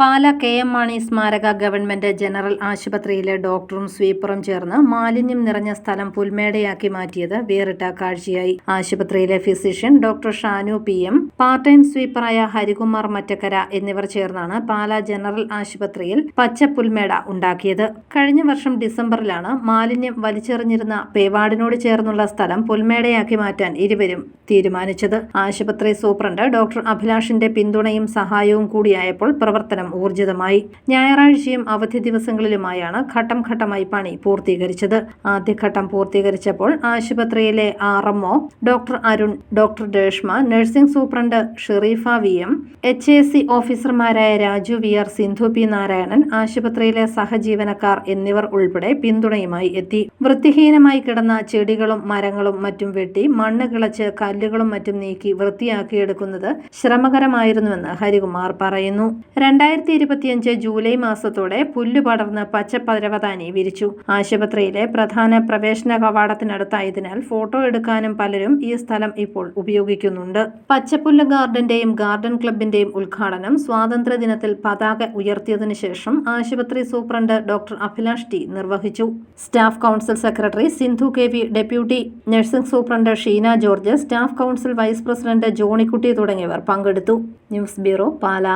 പാല K M Mani സ്മാരക government general ആശുപത്രിയിലെ ഡോക്ടറും സ്വീപ്പറും ചേർന്ന് മാലിന്യം നിറഞ്ഞ സ്ഥലം പുൽമേടയാക്കി മാറ്റിയത് വേറിട്ട കാഴ്ചയായി. ആശുപത്രിയിലെ physician doctor Shanu P M part time സ്വീപ്പറായ Harikumar Mattakkara എന്നിവർ ചേർന്നാണ് പാല ജനറൽ ആശുപത്രിയിൽ പച്ച പുൽമേട ഉണ്ടാക്കിയത്. കഴിഞ്ഞ വർഷം ഡിസംബറിലാണ് മാലിന്യം വലിച്ചെറിഞ്ഞിരുന്ന പേവാടിനോട് ചേർന്നുള്ള സ്ഥലം പുൽമേടയാക്കി മാറ്റാൻ ഇരുവരും തീരുമാനിച്ചത്. ആശുപത്രി സൂപ്രണ്ട് ഡോക്ടർ അഭിലാഷിന്റെ പിന്തുണയും സഹായവും കൂടിയായപ്പോൾ പ്രവർത്തനം ഊർജിതമായി. ഞായറാഴ്ചയും അവധി ദിവസങ്ങളിലുമായാണ് ഘട്ടം ഘട്ടമായി പണി പൂർത്തീകരിച്ചത്. ആദ്യഘട്ടം പൂർത്തീകരിച്ചപ്പോൾ ആശുപത്രിയിലെ R MO doctor Arun doctor Reshma nursing superintendent Sherifa V M H A C ഓഫീസർമാരായ Raju V R Sindhu P Narayanan ആശുപത്രിയിലെ സഹജീവനക്കാർ എന്നിവർ ഉൾപ്പെടെ പിന്തുണയുമായി എത്തി. വൃത്തിഹീനമായി കിടന്ന ചെടികളും മരങ്ങളും മറ്റും വെട്ടി മണ്ണ് കിളച്ച് കല്ലുകളും മറ്റും നീക്കി വൃത്തിയാക്കിയെടുക്കുന്നത് ശ്രമകരമായിരുന്നുവെന്ന് ഹരികുമാർ പറയുന്നു. രണ്ടായിരത്തി ഇരുപത്തിയഞ്ച് ജൂലൈ മാസത്തോടെ പുല്ല് പടർന്ന് പച്ചപ്പരവതാനി വിരിച്ചു. ആശുപത്രിയിലെ പ്രധാന പ്രവേശന കവാടത്തിനടുത്തായതിനാൽ ഫോട്ടോ എടുക്കാനും പലരും ഈ സ്ഥലം ഇപ്പോൾ ഉപയോഗിക്കുന്നുണ്ട്. പച്ചപ്പുല്ല് ഗാർഡന്റെയും ഗാർഡൻ ക്ലബിന്റെയും ഉദ്ഘാടനം സ്വാതന്ത്ര്യദിനത്തിൽ പതാക ഉയർത്തിയതിനു ശേഷം ആശുപത്രി സൂപ്രണ്ട് ഡോക്ടർ അഭിലാഷ് ടി നിർവഹിച്ചു. Staff council secretary Sindhu K V deputy nursing superintendent Sheena George staff council vice president Johnykutty തുടങ്ങിയവർ പങ്കെടുത്തു. News bureau Pala.